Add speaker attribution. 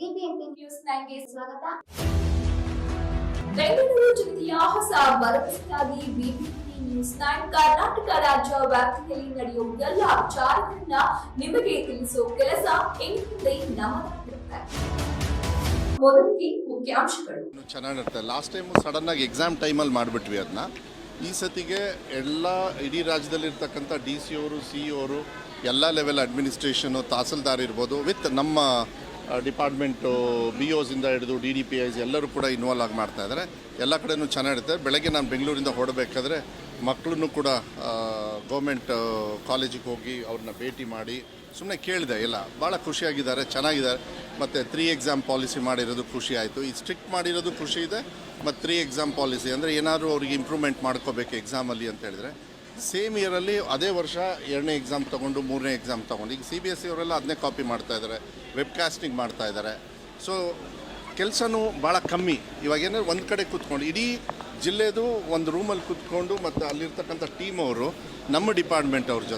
Speaker 1: BBMP news ನೈನ್ಗೆ ಸ್ವಾಗತ.
Speaker 2: ಬೆಂಗಳೂರು ಜಿಲ್ಲೆಯ ಹೊಸ ಭರವಸೆಯಾಗಿ ಬಿಬಿಎಂಪಿ ನ್ಯೂಸ್ ನೈನ್ ಕರ್ನಾಟಕ ರಾಜ್ಯ ವ್ಯಾಪ್ತಿಯಲ್ಲಿ ನಡೆಯುವ ಎಲ್ಲ ವಿಚಾರಗಳನ್ನ ನಿಮಗೆ ತಿಳಿಸುವ ಕೆಲಸ ಇನ್ಮುಂದೆ ನಮ್ಮದಾಗಿರುತ್ತೆ ಮೊದಲಿಗೆ ಮುಖ್ಯಾಂಶಗಳು.
Speaker 3: ಇನ್ನು ಚೆನ್ನಾಗಿರುತ್ತೆ ಲಾಸ್ಟ್ ಸಡನ್ ಆಗಿ ಎಕ್ಸಾಮ್ ಟೈಮಲ್ಲಿ ಮಾಡಿಬಿಟ್ವಿ ಅದನ್ನ ಈ ಸತಿಗೆ ಎಲ್ಲ ಇಡೀ ರಾಜ್ಯದಲ್ಲಿರ್ತಕ್ಕಂಥ ಡಿ ಸಿ ಅವರು ಸಿ ಅವರು ಎಲ್ಲ ಲೆವೆಲ್ ಅಡ್ಮಿನಿಸ್ಟ್ರೇಷನು ತಹಸೀಲ್ದಾರ್ ಇರ್ಬೋದು ವಿತ್ ನಮ್ಮ ಡಿಪಾರ್ಟ್ಮೆಂಟು ಬಿ ಓಸಿಂದ ಹಿಡಿದು ಡಿ ಡಿ ಪಿ ಐಸ್ ಎಲ್ಲರೂ ಕೂಡ ಇನ್ವಾಲ್ವ್ ಆಗಿ ಮಾಡ್ತಾ ಇದ್ದಾರೆ ಎಲ್ಲ ಕಡೆಯೂ ಚೆನ್ನಾಗಿರುತ್ತೆ. ಬೆಳಗ್ಗೆ ನಾನು ಬೆಂಗಳೂರಿಂದ ಹೊರಡಬೇಕಾದ್ರೆ ಮಕ್ಕಳನ್ನು ಕೂಡ ಗೌರ್ಮೆಂಟ್ ಕಾಲೇಜಿಗೆ ಹೋಗಿ ಅವ್ರನ್ನ ಭೇಟಿ ಮಾಡಿ ಸುಮ್ಮನೆ ಕೇಳಿದೆ. ಎಲ್ಲ ಭಾಳ ಖುಷಿಯಾಗಿದ್ದಾರೆ, ಚೆನ್ನಾಗಿದ್ದಾರೆ. ಮತ್ತು ತ್ರೀ ಎಕ್ಸಾಮ್ ಪಾಲಿಸಿ ಮಾಡಿರೋದು ಖುಷಿ ಆಯಿತು. ಈ ಸ್ಟ್ರಿಕ್ಟ್ ಮಾಡಿರೋದು ಖುಷಿ ಇದೆ. ಮತ್ತು ತ್ರೀ ಎಕ್ಸಾಮ್ ಪಾಲಿಸಿ ಅಂದರೆ ಏನಾದರೂ ಅವ್ರಿಗೆ ಇಂಪ್ರೂವ್ಮೆಂಟ್ ಮಾಡ್ಕೋಬೇಕು ಎಕ್ಸಾಮಲ್ಲಿ ಅಂತ ಹೇಳಿದ್ರೆ ಸೇಮ್ ಇಯರಲ್ಲಿ ಅದೇ ವರ್ಷ ಎರಡನೇ ಎಕ್ಸಾಮ್ ತೊಗೊಂಡು ಮೂರನೇ ಎಕ್ಸಾಮ್ ತೊಗೊಂಡು. ಈಗ ಸಿ ಬಿ ಎಸ್ ಸಿ ಅವರೆಲ್ಲ ಅದನ್ನೇ ಕಾಪಿ ಮಾಡ್ತಾ ಇದ್ದಾರೆ ವೆಬ್ಕಾಸ್ಟಿಂಗ್ ಮಾಡ್ತಾ ಇದ್ದಾರೆ. ಸೊ ಕೆಲಸನೂ ಭಾಳ ಕಮ್ಮಿ. ಇವಾಗ ಏನಾದ್ರು ಒಂದು ಕಡೆ ಕೂತ್ಕೊಂಡು, ಇಡೀ ಜಿಲ್ಲೆದು ಒಂದು ರೂಮಲ್ಲಿ ಕೂತ್ಕೊಂಡು ಮತ್ತು ಅಲ್ಲಿರ್ತಕ್ಕಂಥ ಟೀಮ್ ಅವರು, ನಮ್ಮ ಡಿಪಾರ್ಟ್ಮೆಂಟ್ ಅವ್ರ ಜೊತೆ